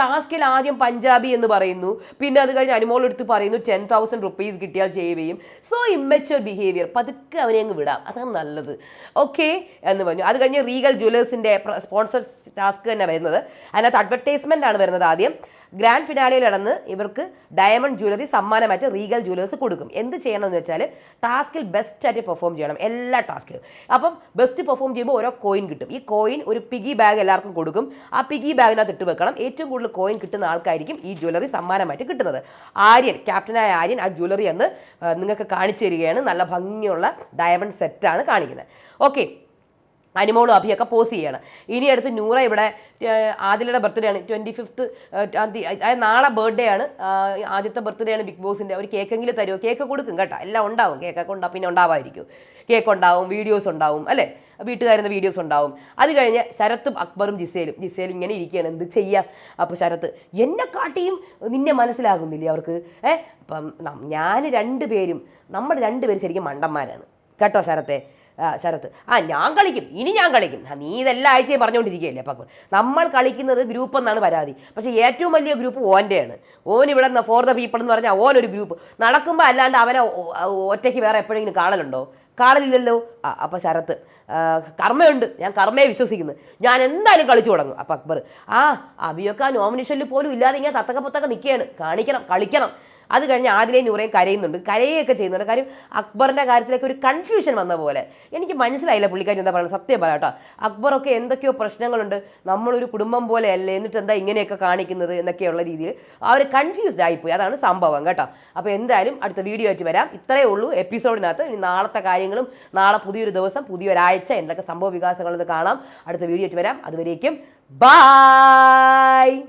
ടാസ്കിൽ ആദ്യം പഞ്ചാബി എന്ന് പറയുന്നു. പിന്നെ അത് കഴിഞ്ഞ് അനുമോൾ എടുത്ത് പറയുന്നു ടെൻ തൗസൻഡ് റുപ്പീസ് കിട്ടിയാൽ ചെയ്യുകയും സോ ഇമ്മച്ചുവർ ബിഹേവിയർ പതുക്കെ അവനെ അങ്ങ് വിടാം. അതാണ് നല്ലത്. ഓക്കെ എന്ന് പറഞ്ഞു. അത് കഴിഞ്ഞ് റീഗൽ ജ്വല്ലേഴ്സിന്റെ സ്പോൺസർ ടാസ്ക് തന്നെ വരുന്നത്. അതിനകത്ത് അഡ്വർടൈസ്മെന്റ് ആണ് വരുന്നത് ആദ്യം. ഗ്രാൻഡ് ഫിനാലയിൽ നടന്ന് ഇവർക്ക് ഡയമണ്ട് ജ്വല്ലറി സമ്മാനമായിട്ട് റീഗൽ ജ്വല്ലേഴ്സ് കൊടുക്കും. എന്ത് ചെയ്യണമെന്ന് വെച്ചാൽ ടാസ്കിൽ ബെസ്റ്റ് ആയിട്ട് പെർഫോം ചെയ്യണം. എല്ലാ ടാസ്കിലും അപ്പം ബെസ്റ്റ് പെർഫോം ചെയ്യുമ്പോൾ ഓരോ കോയിൻ കിട്ടും. ഈ കോയിൻ ഒരു പിഗി ബാഗ് എല്ലാവർക്കും കൊടുക്കും. ആ പിഗി ബാഗിനകത്ത് ഇട്ട് വെക്കണം. ഏറ്റവും കൂടുതൽ കോയിൻ കിട്ടുന്ന ആൾക്കായിരിക്കും ഈ ജ്വല്ലറി സമ്മാനമായിട്ട് കിട്ടുന്നത്. ആര്യൻ ക്യാപ്റ്റനായ ആര്യൻ ആ ജ്വല്ലറി എന്ന് നിങ്ങൾക്ക് കാണിച്ചു തരികയാണ്. നല്ല ഭംഗിയുള്ള ഡയമണ്ട് സെറ്റാണ് കാണിക്കുന്നത്. ഓക്കെ അനിമോളും അഭിയൊക്കെ പോസ് ചെയ്യാണ്. ഇനി അടുത്ത് നൂറ ഇവിടെ ആദിലയുടെ ബർത്ത്ഡേ ആണ് ട്വന്റി ഫിഫ്ത്ത് അതായത് നാളെ ബർത്ത്ഡേ ആണ്. ആദ്യത്തെ ബർത്ത്ഡേ ആണ് ബിഗ് ബോസിന്റെ ഒരു കേക്കെങ്കിലും തരുമോ കേക്ക് കൊടുക്കും കേട്ടോ. എല്ലാം ഉണ്ടാവും. കേക്കൊക്കെ ഉണ്ടാവും പിന്നെ ഉണ്ടാവായിരിക്കും കേക്ക് ഉണ്ടാവും വീഡിയോസ് ഉണ്ടാവും അല്ലേ? വീട്ടുകാരുന്ന വീഡിയോസ് ഉണ്ടാവും. അത് കഴിഞ്ഞ് ശരത്തും അക്ബറും ജിസേലും. ജിസേലും ഇങ്ങനെ ഇരിക്കുകയാണ്. എന്ത് ചെയ്യാം? അപ്പോൾ ശരത്ത് എന്നെ കാട്ടിയും നിന്നെ മനസ്സിലാകുന്നില്ലേ അവർക്ക്? ഏഹ് അപ്പം ഞാൻ രണ്ടുപേരും നമ്മൾ രണ്ടുപേരും ശരിക്കും മണ്ടന്മാരാണ്. കേട്ടോ ശരത്തെ? ശരത്ത്. ആ ഞാൻ കളിക്കും. ഇനി ഞാൻ കളിക്കും. നീ ഇതെല്ലാ ആഴ്ചയും പറഞ്ഞുകൊണ്ടിരിക്കുകയല്ലേ അപ്പം നമ്മൾ കളിക്കുന്നത് ഗ്രൂപ്പ് എന്നാണ് പരാതി. പക്ഷേ ഏറ്റവും വലിയ ഗ്രൂപ്പ് ഓന്റെയാണ്. ഓൻ ഇവിടെ ഫോർ ദ പീപ്പിൾ എന്ന് പറഞ്ഞാൽ ഓൻ ഒരു ഗ്രൂപ്പ്. നടക്കുമ്പോൾ അല്ലാണ്ട് അവനെ ഒറ്റയ്ക്ക് വേറെ എപ്പോഴെങ്കിലും കാണലുണ്ടോ? കാണലില്ലല്ലോ? ആ അപ്പോൾ ശരത്ത് കർമ്മയുണ്ട്. ഞാൻ കർമ്മയെ വിശ്വസിക്കുന്നു. ഞാൻ എന്തായാലും കളിച്ചു തുടങ്ങും. അപ്പം അക്ബർ ആ അഭിയൊക്കെ ആ നോമിനേഷനിൽ പോലും ഇല്ലാതെ ഇങ്ങനെ തത്തക്ക പുത്തക്ക നിൽക്കുകയാണ്. കാണിക്കണം കളിക്കണം. അത് കഴിഞ്ഞ് ആദിലേ നൂറേയും കരയുന്നുണ്ട്. കരയൊക്കെ ചെയ്യുന്നുണ്ട്. കാര്യം അക്ബറിന്റെ കാര്യത്തിലേക്ക് ഒരു കൺഫ്യൂഷൻ വന്ന പോലെ. എനിക്ക് മനസ്സിലായില്ല പുള്ളിക്കാരി എന്താ പറയുന്നത്. സത്യം പറയാം കേട്ടോ. അക്ബറൊക്കെ എന്തൊക്കെയോ പ്രശ്നങ്ങളുണ്ട്. നമ്മളൊരു കുടുംബം പോലെയല്ലേ എന്നിട്ട് എന്താ ഇങ്ങനെയൊക്കെ കാണിക്കുന്നത് എന്നൊക്കെയുള്ള രീതിയിൽ അവർ കൺഫ്യൂസ്ഡ് ആയിപ്പോയി. അതാണ് സംഭവം കേട്ടോ. അപ്പോൾ എന്തായാലും അടുത്ത വീഡിയോ ആയിട്ട് വരാം. ഇത്രയേ ഉള്ളൂ എപ്പിസോഡിനകത്ത് ഇനി നാളത്തെ കാര്യങ്ങളും നാളെ പുതിയൊരു ദിവസം പുതിയൊരാഴ്ച എന്തൊക്കെ സംഭവ വികാസങ്ങളെന്ന് കാണാം. അടുത്ത വീഡിയോ ആയിട്ട് വരാം. അതുവരേക്കും ബായ്